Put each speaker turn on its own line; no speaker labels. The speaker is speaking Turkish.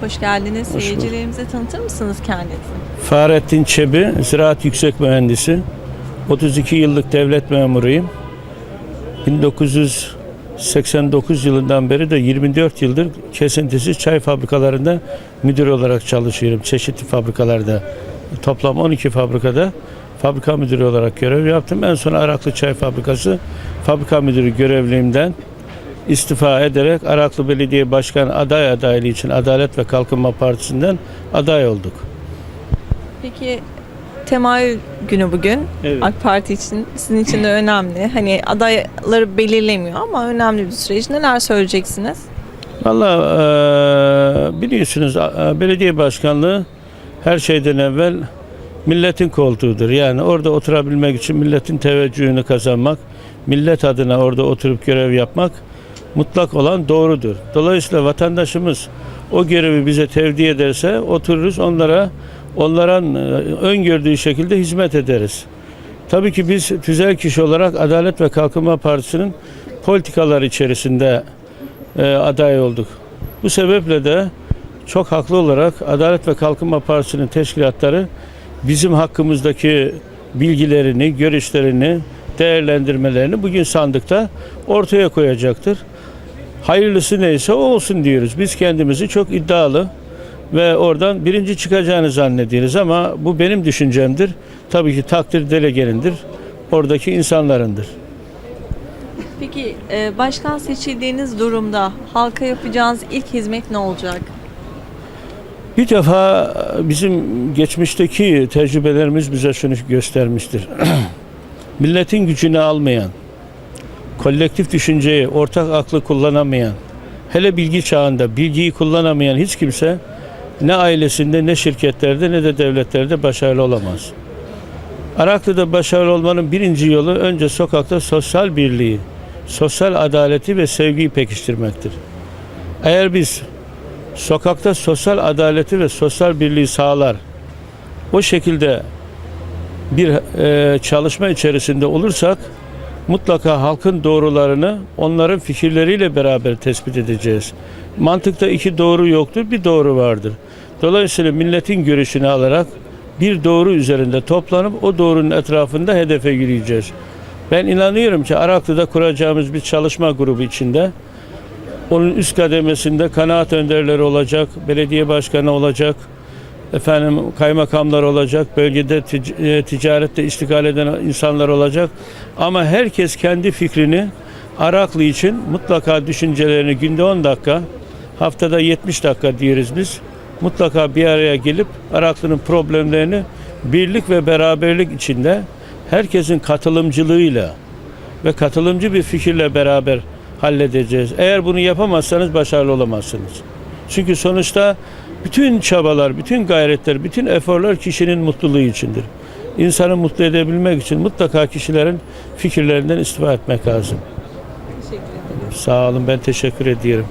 Hoş geldiniz.
bulduk.
Seyircilerimize tanıtır mısınız kendinizi?
Fahrettin Çebi, Ziraat Yüksek Mühendisi. 32 yıllık devlet memuruyum. 1989 yılından beri de 24 yıldır kesintisiz çay fabrikalarında müdür olarak çalışıyorum. Çeşitli fabrikalarda. Toplam 12 fabrikada fabrika müdürü olarak görev yaptım. En son Araklı Çay Fabrikası fabrika müdürü görevliğimden istifa ederek Araklı Belediye Başkan aday adaylığı için Adalet ve Kalkınma Partisi'nden aday olduk.
Peki temayül günü bugün
Evet.
AK Parti için sizin için de önemli. Hani adayları belirlemiyor ama önemli bir süreç. Neler söyleyeceksiniz?
Valla biliyorsunuz belediye başkanlığı her şeyden evvel milletin koltuğudur. Yani orada oturabilmek için milletin teveccühünü kazanmak, millet adına orada oturup görev yapmak mutlak olan doğrudur. Dolayısıyla vatandaşımız o görevi bize tevdi ederse otururuz onlara onların eee, öngördüğü şekilde hizmet ederiz. Tabii ki biz tüzel kişi olarak Adalet ve Kalkınma Partisi'nin politikaları içerisinde e, aday olduk. Bu sebeple de çok haklı olarak Adalet ve Kalkınma Partisi'nin teşkilatları bizim hakkımızdaki bilgilerini, görüşlerini, değerlendirmelerini bugün sandıkta ortaya koyacaktır. Hayırlısı neyse o olsun diyoruz. Biz kendimizi çok iddialı ve oradan birinci çıkacağını zannediyoruz ama bu benim düşüncemdir. Tabii ki takdir delegenindir. Oradaki insanlarındır.
Peki e, başkan seçildiğiniz durumda halka yapacağınız ilk hizmet ne olacak?
Bir defa bizim geçmişteki tecrübelerimiz bize şunu göstermiştir. Milletin gücünü almayan, kolektif düşünceyi, ortak aklı kullanamayan, hele bilgi çağında bilgiyi kullanamayan hiç kimse ne ailesinde ne şirketlerde ne de devletlerde başarılı olamaz. Araklı'da başarılı olmanın birinci yolu önce sokakta sosyal birliği, sosyal adaleti ve sevgiyi pekiştirmektir. Eğer biz sokakta sosyal adaleti ve sosyal birliği sağlar. O şekilde bir e, çalışma içerisinde olursak mutlaka halkın doğrularını onların fikirleriyle beraber tespit edeceğiz. Mantıkta iki doğru yoktur, bir doğru vardır. Dolayısıyla milletin görüşünü alarak bir doğru üzerinde toplanıp o doğrunun etrafında hedefe yürüyeceğiz. Ben inanıyorum ki Araklı'da kuracağımız bir çalışma grubu içinde onun üst kademesinde kanaat önderleri olacak, belediye başkanı olacak, efendim kaymakamlar olacak, bölgede tic- e, ticarette iştigal eden insanlar olacak. Ama herkes kendi fikrini Araklı için mutlaka düşüncelerini günde 10 dakika, haftada 70 dakika diyoruz biz. Mutlaka bir araya gelip Araklı'nın problemlerini birlik ve beraberlik içinde herkesin katılımcılığıyla ve katılımcı bir fikirle beraber halledeceğiz. Eğer bunu yapamazsanız başarılı olamazsınız. Çünkü sonuçta bütün çabalar, bütün gayretler, bütün eforlar kişinin mutluluğu içindir. İnsanı mutlu edebilmek için mutlaka kişilerin fikirlerinden istifa etmek lazım.
Teşekkür ederim.
Sağ olun ben teşekkür ediyorum.